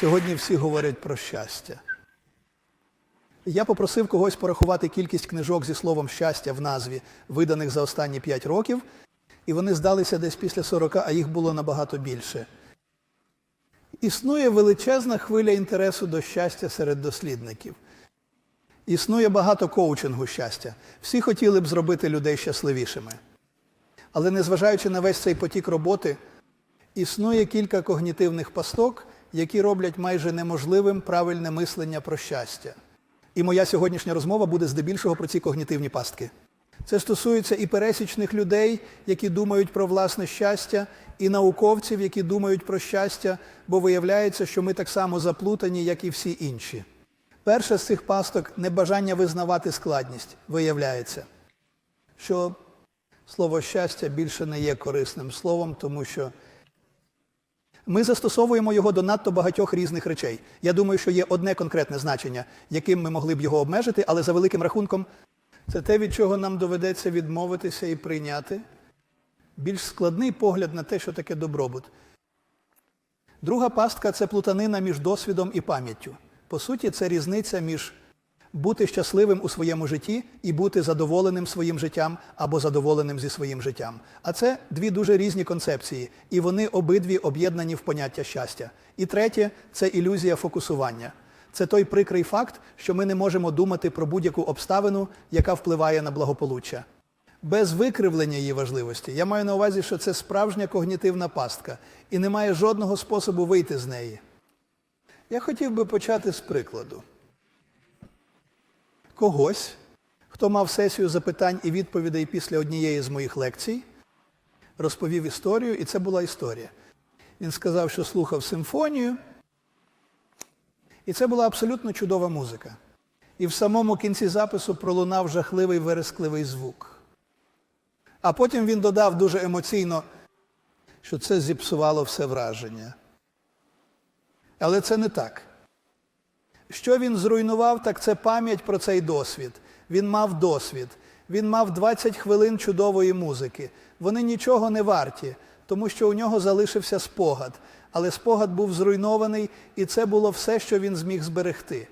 Сьогодні всі говорять про щастя. Я попросив когось порахувати кількість книжок зі словом щастя в назві, виданих за останні 5 років, і вони здалися десь після 40, а їх було набагато більше. Існує величезна хвиля інтересу до щастя серед дослідників. Існує багато коучингу щастя. Всі хотіли б зробити людей щасливішими. Але незважаючи на весь цей потік роботи, існує кілька когнітивних пасток, які роблять майже неможливим правильне мислення про щастя. І моя сьогоднішня розмова буде здебільшого про ці когнітивні пастки. Це стосується і пересічних людей, які думають про власне щастя, і науковців, які думають про щастя, бо виявляється, що ми так само заплутані, як і всі інші. Перша з цих пасток небажання визнавати складність, виявляється, що слово щастя більше не є корисним словом, тому що ми застосовуємо його до надто багатьох різних речей. Я думаю, що є одне конкретне значення, яким ми могли б його обмежити, але за великим рахунком це те, від чого нам доведеться відмовитися і прийняти більш складний погляд на те, що таке добробут. Друга пастка це плутанина між досвідом і пам'яттю. По суті, це різниця між бути щасливим у своєму житті і бути задоволеним своїм життям або задоволеним зі своїм життям. А це дві дуже різні концепції, і вони обидві об'єднані в поняття щастя. І третє це ілюзія фокусування. Це той прикрий факт, що ми не можемо думати про будь-яку обставину, яка впливає на благополуччя. Без викривлення її важливості я маю на увазі, що це справжня когнітивна пастка, і немає жодного способу вийти з неї. Я хотів би почати з прикладу. Когось, хто мав сесію запитань і відповідей після однієї з моїх лекцій, розповів історію, і це була історія. Він сказав, що слухав симфонію, і це була абсолютно чудова музика. І в самому кінці запису пролунав жахливий верескливий звук. А потім він додав дуже емоційно, що це зіпсувало все враження. Але це не так. Що він зруйнував, так це пам'ять про цей досвід. Він мав досвід. Він мав 20 хвилин чудової музики. Вони нічого не варті, тому що у нього залишився спогад. Але спогад був зруйнований, і це було все, що він зміг зберегти.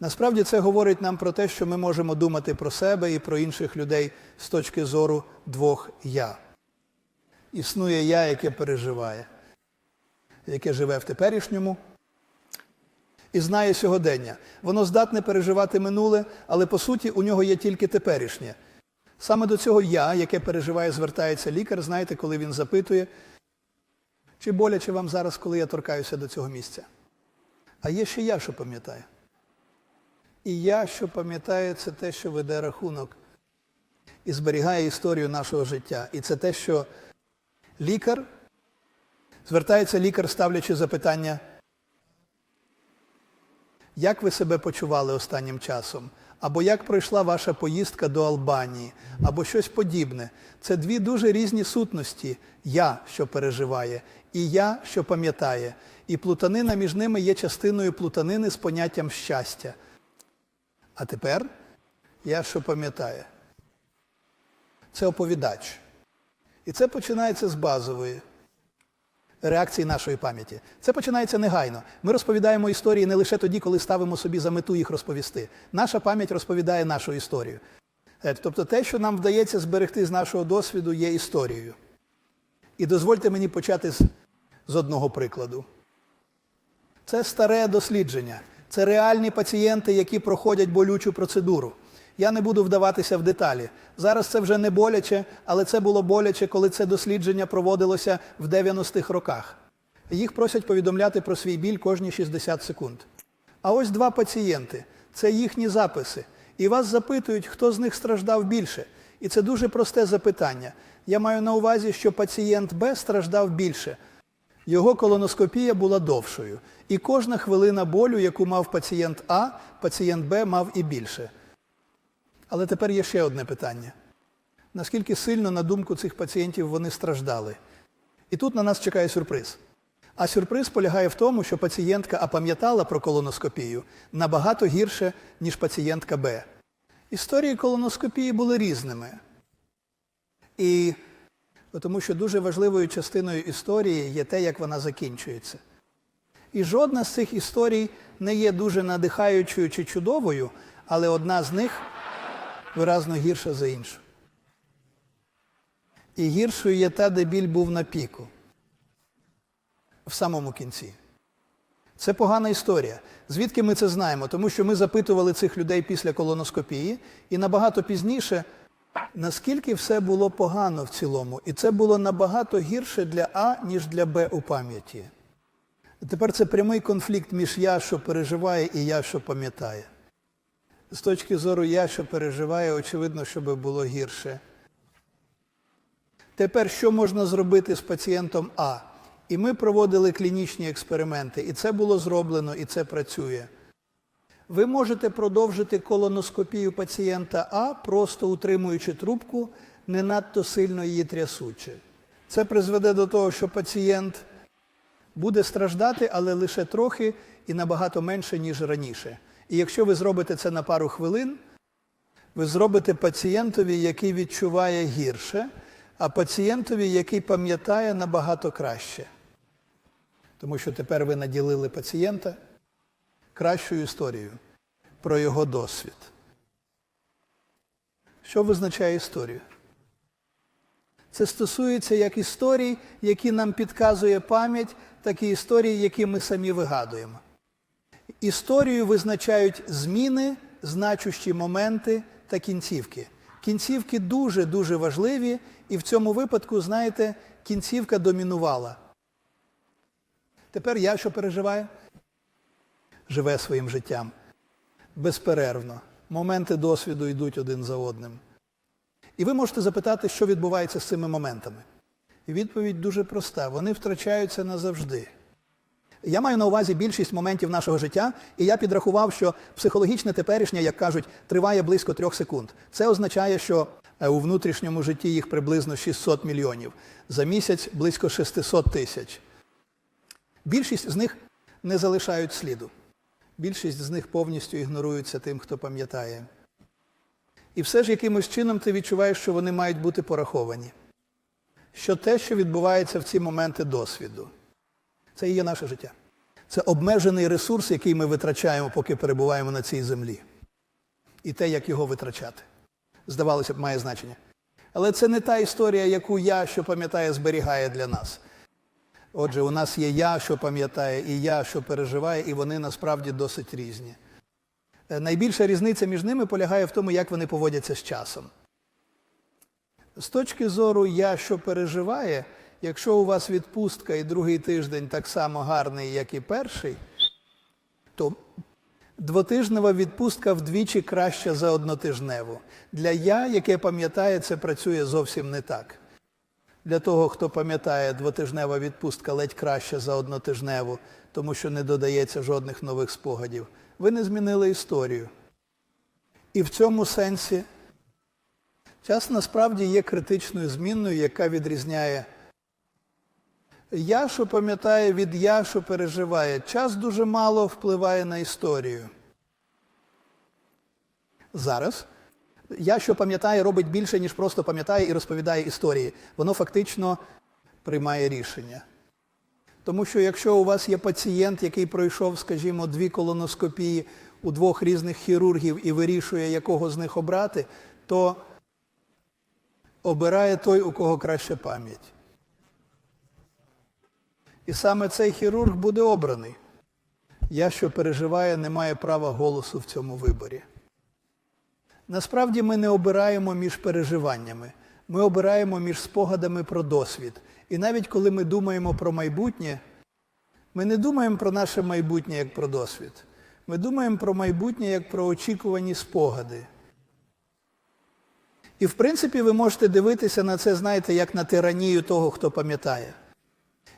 Насправді це говорить нам про те, що ми можемо думати про себе і про інших людей з точки зору двох я. Існує я, яке переживає, яке живе в теперішньому і знає сьогодення. Воно здатне переживати минуле, але по суті у нього є тільки теперішнє. Саме до цього я, яке переживає, звертається лікар, знаєте, коли він запитує, чи боляче вам зараз, коли я торкаюся до цього місця. А є ще я, що пам'ятаю. І я, що пам'ятаю, це те, що веде рахунок і зберігає історію нашого життя. І це те, що лікар, звертається лікар, ставлячи запитання, як ви себе почували останнім часом? Або як пройшла ваша поїздка до Албанії, або щось подібне. Це дві дуже різні сутності. Я, що переживає, і я, що пам'ятає. І плутанина між ними є частиною плутанини з поняттям щастя. А тепер я що пам'ятаю. Це оповідач. І це починається з базової реакції нашої пам'яті. Це починається негайно. Ми розповідаємо історії не лише тоді, коли ставимо собі за мету їх розповісти. Наша пам'ять розповідає нашу історію. Е, Тобто те, що нам вдається зберегти з нашого досвіду, є історією. І дозвольте мені почати з, з одного прикладу. Це старе дослідження. Це реальні пацієнти, які проходять болючу процедуру. Я не буду вдаватися в деталі. Зараз це вже не боляче, але це було боляче, коли це дослідження проводилося в 90-х роках. Їх просять повідомляти про свій біль кожні 60 секунд. А ось два пацієнти це їхні записи. І вас запитують, хто з них страждав більше. І це дуже просте запитання. Я маю на увазі, що пацієнт Б страждав більше. Його колоноскопія була довшою. І кожна хвилина болю, яку мав пацієнт А, пацієнт Б мав і більше. Але тепер є ще одне питання. Наскільки сильно, на думку цих пацієнтів, вони страждали? І тут на нас чекає сюрприз. А сюрприз полягає в тому, що пацієнтка А пам'ятала про колоноскопію набагато гірше, ніж пацієнтка Б. Історії колоноскопії були різними. І тому що дуже важливою частиною історії є те, як вона закінчується. І жодна з цих історій не є дуже надихаючою чи чудовою, але одна з них виразно гірша за іншу. І гіршою є та, де біль був на піку, в самому кінці. Це погана історія. Звідки ми це знаємо? Тому що ми запитували цих людей після колоноскопії, і набагато пізніше, наскільки все було погано в цілому. І це було набагато гірше для А, ніж для Б у пам'яті. Тепер це прямий конфлікт між я, що переживає, і я, що пам'ятає. З точки зору я, що переживає, очевидно, щоб було гірше. Тепер що можна зробити з пацієнтом А? І ми проводили клінічні експерименти, і це було зроблено, і це працює. Ви можете продовжити колоноскопію пацієнта А, просто утримуючи трубку, не надто сильно її трясучи. Це призведе до того, що пацієнт буде страждати, але лише трохи і набагато менше, ніж раніше. І якщо ви зробите це на пару хвилин, ви зробите пацієнтові, який відчуває гірше, а пацієнтові, який пам'ятає набагато краще. Тому що тепер ви наділили пацієнта кращою історією про його досвід. Що визначає історію? Це стосується як історій, які нам підказує пам'ять, так і історії, які ми самі вигадуємо. Історію визначають зміни, значущі моменти та кінцівки. Кінцівки дуже-дуже важливі, і в цьому випадку, знаєте, кінцівка домінувала. Тепер я що переживаю? Живе своїм життям. Безперервно. Моменти досвіду йдуть один за одним. І ви можете запитати, що відбувається з цими моментами. І відповідь дуже проста: вони втрачаються назавжди. Я маю на увазі більшість моментів нашого життя, і я підрахував, що психологічне теперішнє, як кажуть, триває близько трьох секунд. Це означає, що е, у внутрішньому житті їх приблизно 600 мільйонів, за місяць близько 600 тисяч. Більшість з них не залишають сліду. Більшість з них повністю ігноруються тим, хто пам'ятає. І все ж якимось чином ти відчуваєш, що вони мають бути пораховані. Що те, що відбувається в ці моменти досвіду, це і є наше життя. Це обмежений ресурс, який ми витрачаємо, поки перебуваємо на цій землі. І те, як його витрачати. Здавалося б, має значення. Але це не та історія, яку я, що пам'ятає, зберігає для нас. Отже, у нас є я, що пам'ятає, і я, що переживає, і вони насправді досить різні. Е, Найбільша різниця між ними полягає в тому, як вони поводяться з часом. З точки зору я, що переживає, якщо у вас відпустка і другий тиждень так само гарний, як і перший, то двотижнева відпустка вдвічі краща за однотижневу. Для я, яке пам'ятає, це працює зовсім не так. Для того, хто пам'ятає, двотижнева відпустка ледь краще за однотижневу, тому що не додається жодних нових спогадів. Ви не змінили історію. І в цьому сенсі час насправді є критичною змінною, яка відрізняє я, що пам'ятає від я, що переживає. Час дуже мало впливає на історію. Зараз я, що пам'ятає, робить більше, ніж просто пам'ятає і розповідає історії. Воно фактично приймає рішення. Тому що якщо у вас є пацієнт, який пройшов, скажімо, дві колоноскопії у двох різних хірургів і вирішує, якого з них обрати, то обирає той, у кого краща пам'ять. І саме цей хірург буде обраний. Я, що переживає, не має права голосу в цьому виборі. Насправді ми не обираємо між переживаннями, ми обираємо між спогадами про досвід. І навіть коли ми думаємо про майбутнє, ми не думаємо про наше майбутнє як про досвід. Ми думаємо про майбутнє як про очікувані спогади. І в принципі ви можете дивитися на це, знаєте, як на тиранію того, хто пам'ятає.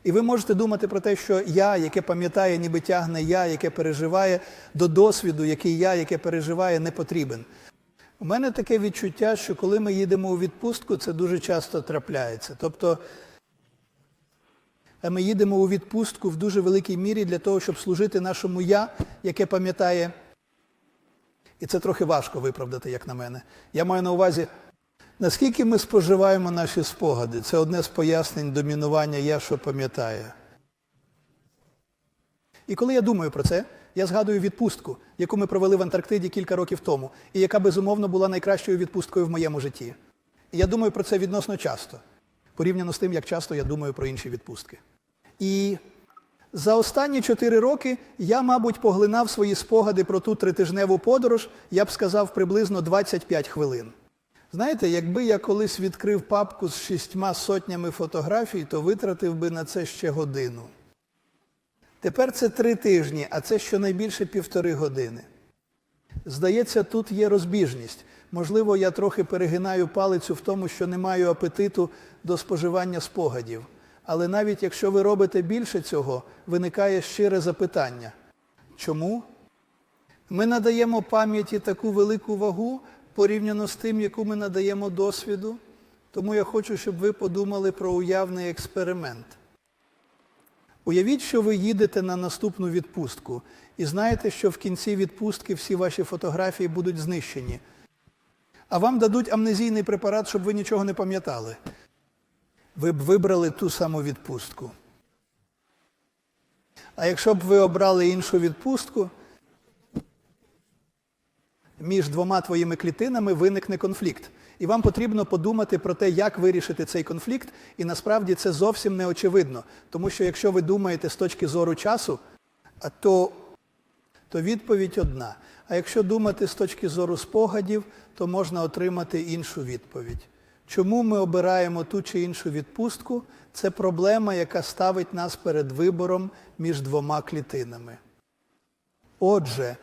І ви можете думати про те, що я, яке пам'ятає, ніби тягне я, яке переживає, до досвіду, який я, яке переживає, не потрібен. У мене таке відчуття, що коли ми їдемо у відпустку, це дуже часто трапляється. Тобто ми їдемо у відпустку в дуже великій мірі для того, щоб служити нашому я, яке пам'ятає. І це трохи важко виправдати, як на мене. Я маю на увазі, наскільки ми споживаємо наші спогади. Це одне з пояснень домінування я, що пам'ятає. І коли я думаю про це, я згадую відпустку, яку ми провели в Антарктиді кілька років тому, і яка безумовно була найкращою відпусткою в моєму житті. І я думаю про це відносно часто, порівняно з тим, як часто я думаю про інші відпустки. І за останні чотири роки я, мабуть, поглинав свої спогади про ту тритижневу подорож, я б сказав, приблизно 25 хвилин. Знаєте, якби я колись відкрив папку з шістьма сотнями фотографій, то витратив би на це ще годину. Тепер це три тижні, а це щонайбільше півтори години. Здається, тут є розбіжність. Можливо, я трохи перегинаю палицю в тому, що не маю апетиту до споживання спогадів. Але навіть якщо ви робите більше цього, виникає щире запитання. Чому? Ми надаємо пам'яті таку велику вагу порівняно з тим, яку ми надаємо досвіду. Тому я хочу, щоб ви подумали про уявний експеримент. Уявіть, що ви їдете на наступну відпустку і знаєте, що в кінці відпустки всі ваші фотографії будуть знищені. А вам дадуть амнезійний препарат, щоб ви нічого не пам'ятали. Ви б вибрали ту саму відпустку. А якщо б ви обрали іншу відпустку, між двома твоїми клітинами виникне конфлікт. І вам потрібно подумати про те, як вирішити цей конфлікт, і насправді це зовсім не очевидно. Тому що якщо ви думаєте з точки зору часу, то, то відповідь одна. А якщо думати з точки зору спогадів, то можна отримати іншу відповідь. Чому ми обираємо ту чи іншу відпустку? Це проблема, яка ставить нас перед вибором між двома клітинами. Отже,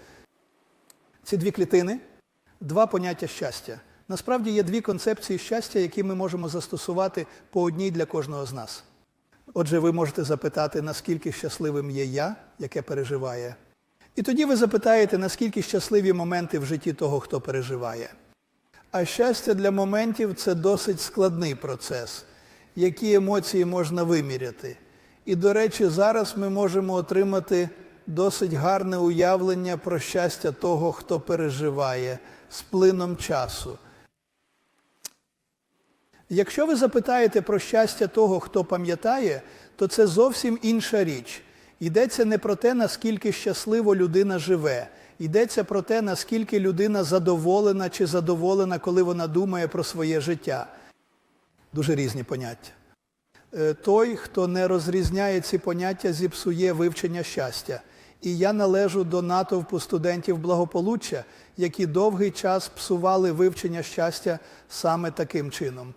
ці дві клітини два поняття щастя. Насправді є дві концепції щастя, які ми можемо застосувати по одній для кожного з нас. Отже, ви можете запитати, наскільки щасливим є я, яке переживає. І тоді ви запитаєте, наскільки щасливі моменти в житті того, хто переживає. А щастя для моментів це досить складний процес, які емоції можна виміряти. І, до речі, зараз ми можемо отримати досить гарне уявлення про щастя того, хто переживає з плином часу. Якщо ви запитаєте про щастя того, хто пам'ятає, то це зовсім інша річ. Йдеться не про те, наскільки щасливо людина живе. Йдеться про те, наскільки людина задоволена чи задоволена, коли вона думає про своє життя. Дуже різні поняття. Е, Той, хто не розрізняє ці поняття, зіпсує вивчення щастя. І я належу до натовпу студентів благополуччя, які довгий час псували вивчення щастя саме таким чином.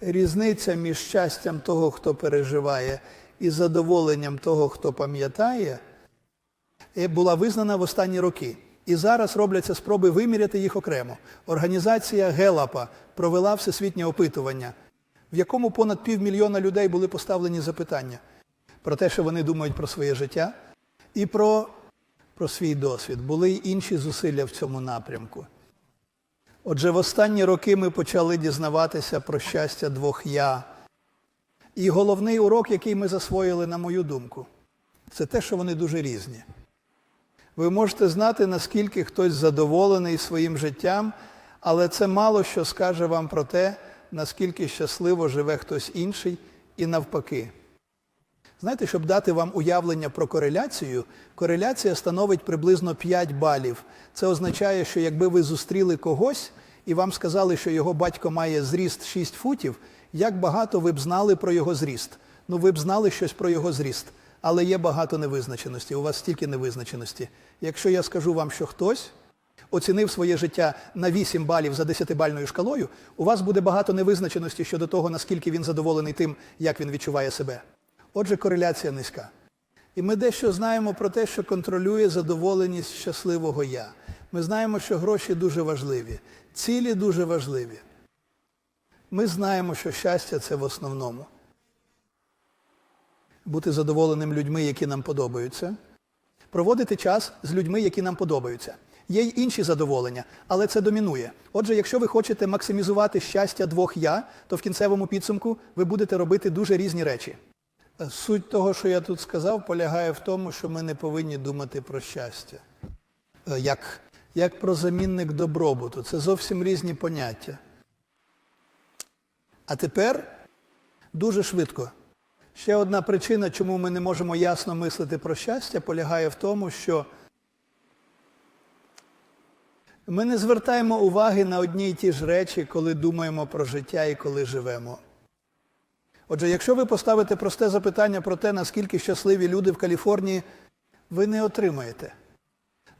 Різниця між щастям того, хто переживає, і задоволенням того, хто пам'ятає, е, була визнана в останні роки. І зараз робляться спроби виміряти їх окремо. Організація Гелапа провела всесвітнє опитування, в якому понад півмільйона людей були поставлені запитання про те, що вони думають про своє життя, і про, про свій досвід. Були й інші зусилля в цьому напрямку. Отже, в останні роки ми почали дізнаватися про щастя двох я. І головний урок, який ми засвоїли, на мою думку, це те, що вони дуже різні. Ви можете знати, наскільки хтось задоволений своїм життям, але це мало що скаже вам про те, наскільки щасливо живе хтось інший і навпаки. Знаєте, щоб дати вам уявлення про кореляцію, кореляція становить приблизно 5 балів. Це означає, що якби ви зустріли когось і вам сказали, що його батько має зріст 6 футів, як багато ви б знали про його зріст? Ну, ви б знали щось про його зріст, але є багато невизначеності. У вас стільки невизначеності. Якщо я скажу вам, що хтось оцінив своє життя на 8 балів за 10-бальною шкалою, у вас буде багато невизначеності щодо того, наскільки він задоволений тим, як він відчуває себе. Отже, кореляція низька. І ми дещо знаємо про те, що контролює задоволеність щасливого я. Ми знаємо, що гроші дуже важливі, цілі дуже важливі. Ми знаємо, що щастя це в основному. Бути задоволеним людьми, які нам подобаються, проводити час з людьми, які нам подобаються. Є й інші задоволення, але це домінує. Отже, якщо ви хочете максимізувати щастя двох я, то в кінцевому підсумку ви будете робити дуже різні речі. Суть того, що я тут сказав, полягає в тому, що ми не повинні думати про щастя. Е, Як, як про замінник добробуту. Це зовсім різні поняття. А тепер дуже швидко. Ще одна причина, чому ми не можемо ясно мислити про щастя, полягає в тому, що ми не звертаємо уваги на одні й ті ж речі, коли думаємо про життя і коли живемо. Отже, якщо ви поставите просте запитання про те, наскільки щасливі люди в Каліфорнії, ви не отримаєте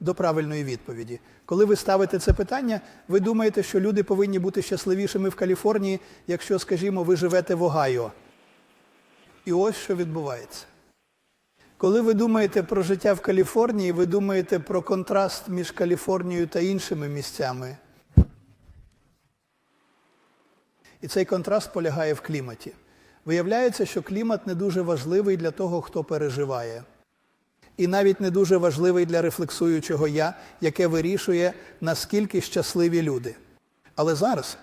до правильної відповіді. Коли ви ставите це питання, ви думаєте, що люди повинні бути щасливішими в Каліфорнії, якщо, скажімо, ви живете в Огайо. І ось що відбувається. Коли ви думаєте про життя в Каліфорнії, ви думаєте про контраст між Каліфорнією та іншими місцями. І цей контраст полягає в кліматі. Виявляється, що клімат не дуже важливий для того, хто переживає. І навіть не дуже важливий для рефлексуючого я, яке вирішує, наскільки щасливі люди. Але зараз,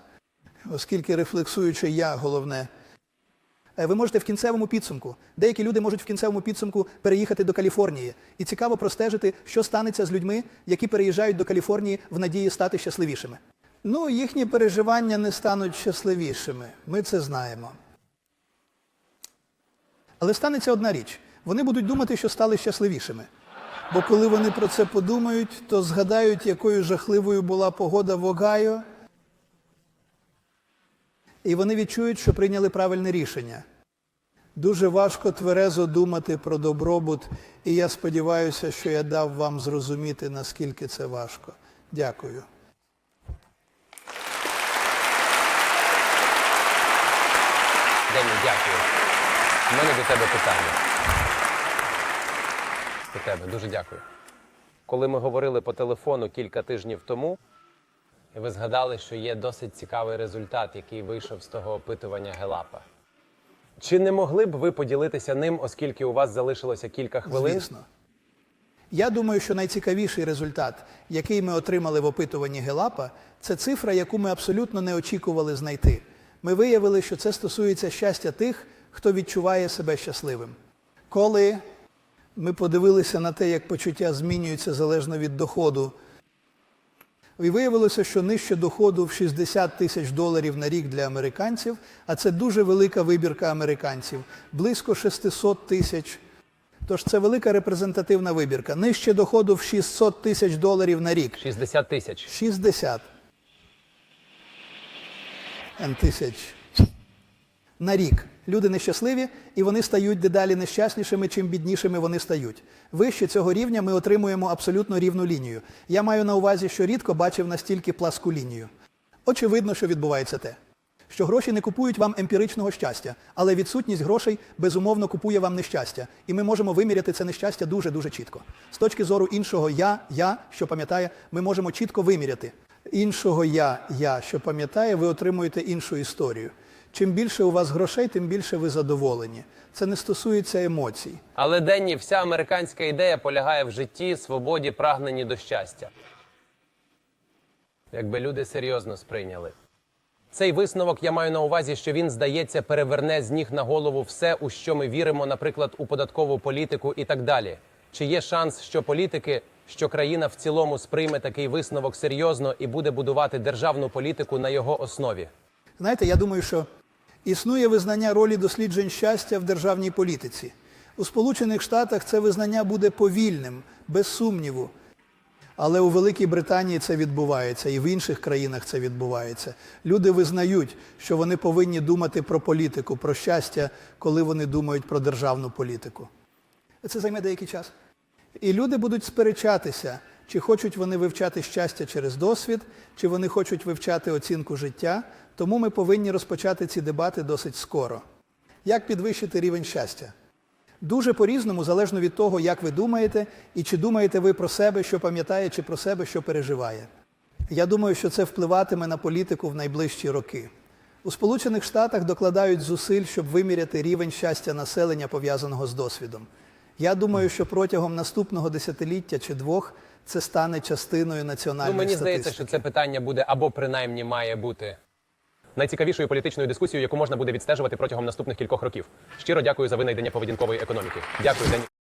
оскільки рефлексуюче я головне, е, ви можете в кінцевому підсумку. Деякі люди можуть в кінцевому підсумку переїхати до Каліфорнії. І цікаво простежити, що станеться з людьми, які переїжджають до Каліфорнії в надії стати щасливішими. Ну, їхні переживання не стануть щасливішими. Ми це знаємо. Але станеться одна річ. Вони будуть думати, що стали щасливішими. Бо коли вони про це подумають, то згадають, якою жахливою була погода в Огайо, і вони відчують, що прийняли правильне рішення. Дуже важко тверезо думати про добробут, і я сподіваюся, що я дав вам зрозуміти, наскільки це важко. Дякую. Дякую. У мене до тебе питання. До тебе дуже дякую. Коли ми говорили по телефону кілька тижнів тому, і ви згадали, що є досить цікавий результат, який вийшов з того опитування Гелапа. Чи не могли б ви поділитися ним, оскільки у вас залишилося кілька хвилин? Звісно. Я думаю, що найцікавіший результат, який ми отримали в опитуванні Гелапа, це цифра, яку ми абсолютно не очікували знайти. Ми виявили, що це стосується щастя тих, хто відчуває себе щасливим. Коли ми подивилися на те, як почуття змінюються залежно від доходу, і виявилося, що нижче доходу в 60 тисяч доларів на рік для американців, а це дуже велика вибірка американців, близько 600 тисяч. Тож це велика репрезентативна вибірка. Нижче доходу в 600 тисяч доларів на рік. 60 тисяч. 60 тисяч на рік. Люди нещасливі, і вони стають дедалі нещаснішими, чим біднішими вони стають. Вище цього рівня ми отримуємо абсолютно рівну лінію. Я маю на увазі, що рідко бачив настільки пласку лінію. Очевидно, що відбувається те, що гроші не купують вам емпіричного щастя, але відсутність грошей безумовно купує вам нещастя. І ми можемо виміряти це нещастя дуже-дуже чітко. З точки зору іншого я, я, що пам'ятає, ми можемо чітко виміряти. Іншого я, я, що пам'ятає, ви отримуєте іншу історію. Чим більше у вас грошей, тим більше ви задоволені. Це не стосується емоцій. Але Денні, вся американська ідея полягає в житті, свободі, прагненні до щастя. Якби люди серйозно сприйняли. Цей висновок я маю на увазі, що він, здається, переверне з ніг на голову все, у що ми віримо, наприклад, у податкову політику і так далі. Чи є шанс, що політики, що країна в цілому сприйме такий висновок серйозно і буде будувати державну політику на його основі? Знаєте, я думаю, що існує визнання ролі досліджень щастя в державній політиці. У Сполучених Штатах це визнання буде повільним, без сумніву. Але у Великій Британії це відбувається, і в інших країнах це відбувається. Люди визнають, що вони повинні думати про політику, про щастя, коли вони думають про державну політику. Це займе деякий час. І люди будуть сперечатися, чи хочуть вони вивчати щастя через досвід, чи вони хочуть вивчати оцінку життя. Тому ми повинні розпочати ці дебати досить скоро. Як підвищити рівень щастя? Дуже по-різному, залежно від того, як ви думаєте, і чи думаєте ви про себе, що пам'ятає, чи про себе, що переживає. Я думаю, що це впливатиме на політику в найближчі роки. У Сполучених Штатах докладають зусиль, щоб виміряти рівень щастя населення, пов'язаного з досвідом. Я думаю, що протягом наступного десятиліття чи двох це стане частиною національної Ну, мені статистики. здається, що це питання буде або принаймні має бути найцікавішою політичною дискусією, яку можна буде відстежувати протягом наступних кількох років. Щиро дякую за винайдення поведінкової економіки. Дякую, Дені.